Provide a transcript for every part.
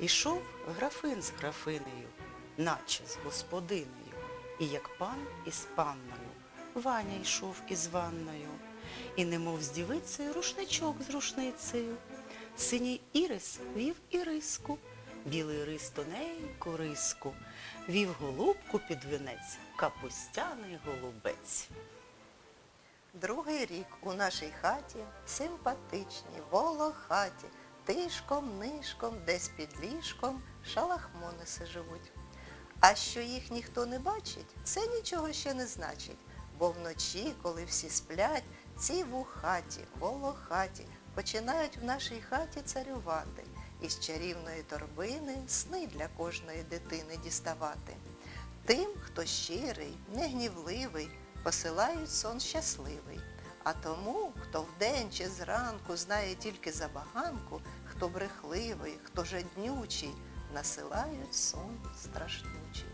Ішов графин з графинею, наче з господинею, і як пан із панною, Ваня йшов із ванною, і немов з дівицею рушничок з рушницею. Синій ірис вів іриску, білий рис тоненьку риску, вів голубку під вінець, капустяний голубець. Другий рік у нашій хаті симпатичні, волохаті, тишком, нишком, десь під ліжком шалахмониси живуть. А що їх ніхто не бачить, це нічого ще не значить, бо вночі, коли всі сплять, ці вухаті, волохаті починають в нашій хаті царювати і з чарівної торбини сни для кожної дитини діставати. Тим, хто щирий, негнівливий, посилають сон щасливий. А тому, хто вдень чи зранку знає тільки забаганку, хто брехливий, хто жаднючий, насилають сон страшнючий.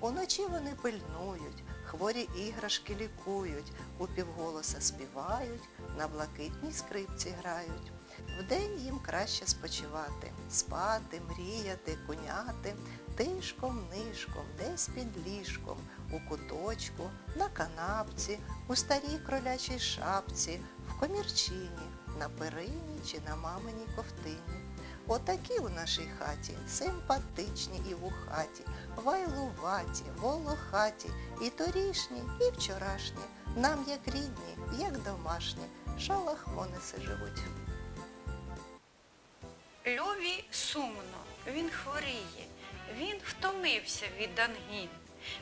Уночі вони пильнують, хворі іграшки лікують, упівголоса співають, на блакитній скрипці грають. Вдень їм краще спочивати, спати, мріяти, куняти, тишком, нишком, десь під ліжком, у куточку, на канапці, у старій кролячій шапці, в комірчині, на перині чи на маминій ковтині. Отакі у нашій хаті симпатичні і вухаті, вайлуваті, волохаті, і торішні, і вчорашні, нам як рідні, як домашні, шалахмониси живуть. Льові сумно, він хворіє, він втомився від ангін.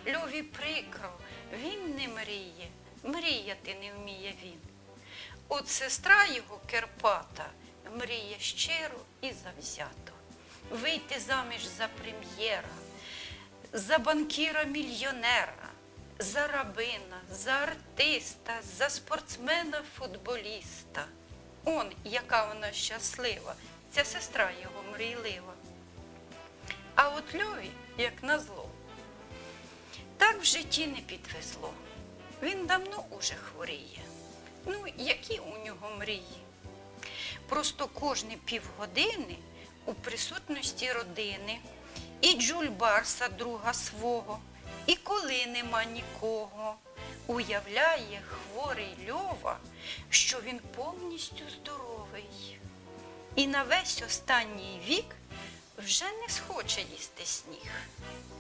Льові прикро, він не мріє, мріяти не вміє він. От сестра його Керпата мріє щиро і завзято. Вийти заміж за прем'єра, за банкіра-мільйонера, за рабина, за артиста, за спортсмена-футболіста. Он, яка вона щаслива, ця сестра його мрійлива. А от Льові, як назло, так в житті не підвезло. Він давно уже хворіє. Ну, які у нього мрії? Просто кожні півгодини у присутності родини і джульбарса друга свого, і коли нема нікого, уявляє хворий Льова, що він повністю здоровий. І на весь останній вік вже не схоче їсти сніг,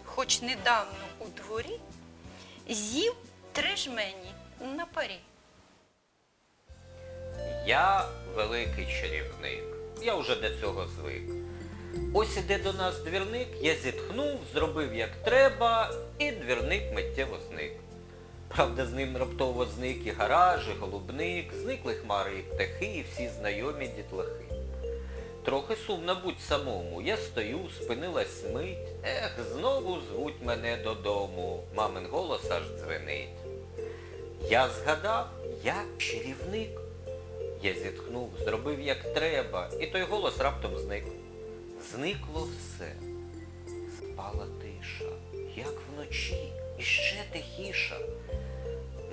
хоч недавно у дворі з'їв три жмені на парі. Я великий чарівник. Я вже до цього звик. Ось іде до нас двірник, я зітхнув, зробив як треба, і двірник миттєво зник. Правда, з ним раптово зник і гараж, і голубник, зникли хмари і птахи, і всі знайомі дітлахи. Трохи сумно будь самому. Я стою, спинилась мить. Ех, знову звуть мене додому. Мамин голос аж дзвенить. Я згадав, я чарівник. Я зітхнув, зробив як треба, і той голос раптом зник. Зникло все. Спала тиша, як вночі, і ще тихіша.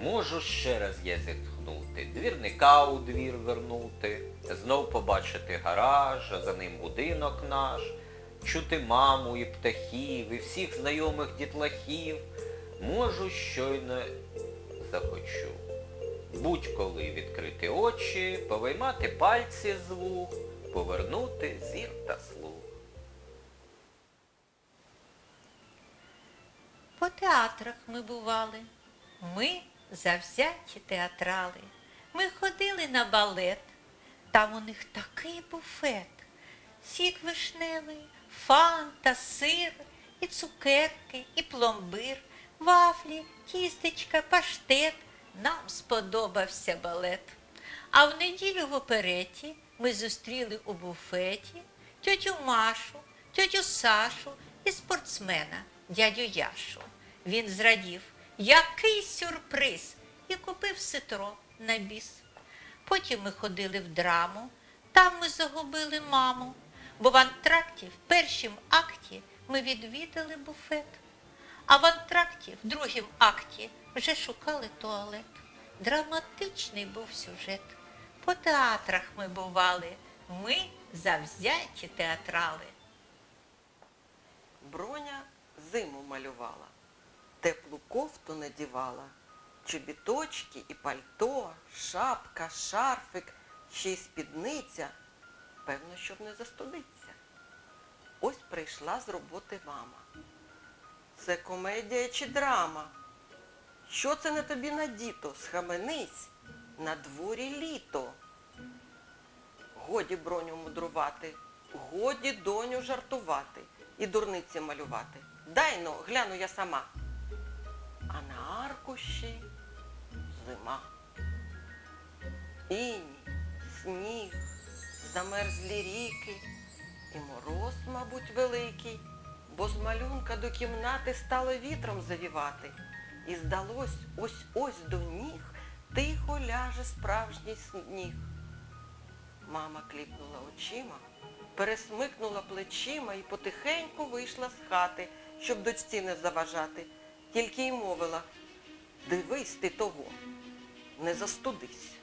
Можу ще раз я зітхнути, двірника у двір вернути, знов побачити гараж, а за ним будинок наш, чути маму і птахів, і всіх знайомих дітлахів. Можу щойно захочу. Будь-коли відкрити очі, повиймати пальці з вух, повернути зір та слух. По театрах ми бували. Ми завзяті театрали. Ми ходили на балет. Там у них такий буфет. Сік вишневий, фанта, сир, і цукерки, і пломбир, вафлі, тістечка, паштет. Нам сподобався балет. А в неділю в опереті ми зустріли у буфеті тьотю Машу, тьотю Сашу і спортсмена, дядю Яшу. Він зрадів, який сюрприз, і купив ситро на біс. Потім ми ходили в драму, там ми загубили маму, бо в антракті в першім акті ми відвідали буфет. А в антракті, в другім акті, вже шукали туалет. Драматичний був сюжет. По театрах ми бували, ми завзяті театрали. Броня зиму малювала, теплу кофту надівала, чобіточки і пальто, шапка, шарфик, ще й спідниця. Певно, щоб не застудиться. Ось прийшла з роботи мама. Це комедія чи драма? Що це на тобі надіто? Схаменись, на дворі літо. Годі броню мудрувати, годі доню жартувати і дурниці малювати. Дай но, гляну я сама. А на аркуші зима. Інь, сніг, замерзлі ріки, і мороз, мабуть, великий, бо з малюнка до кімнати стало вітром завівати. І здалось ось ось до ніг тихо ляже справжній сніг. Мама кліпнула очима, пересмикнула плечима і потихеньку вийшла з хати, щоб дочці не заважати. Тільки й мовила, дивись ти того, не застудись.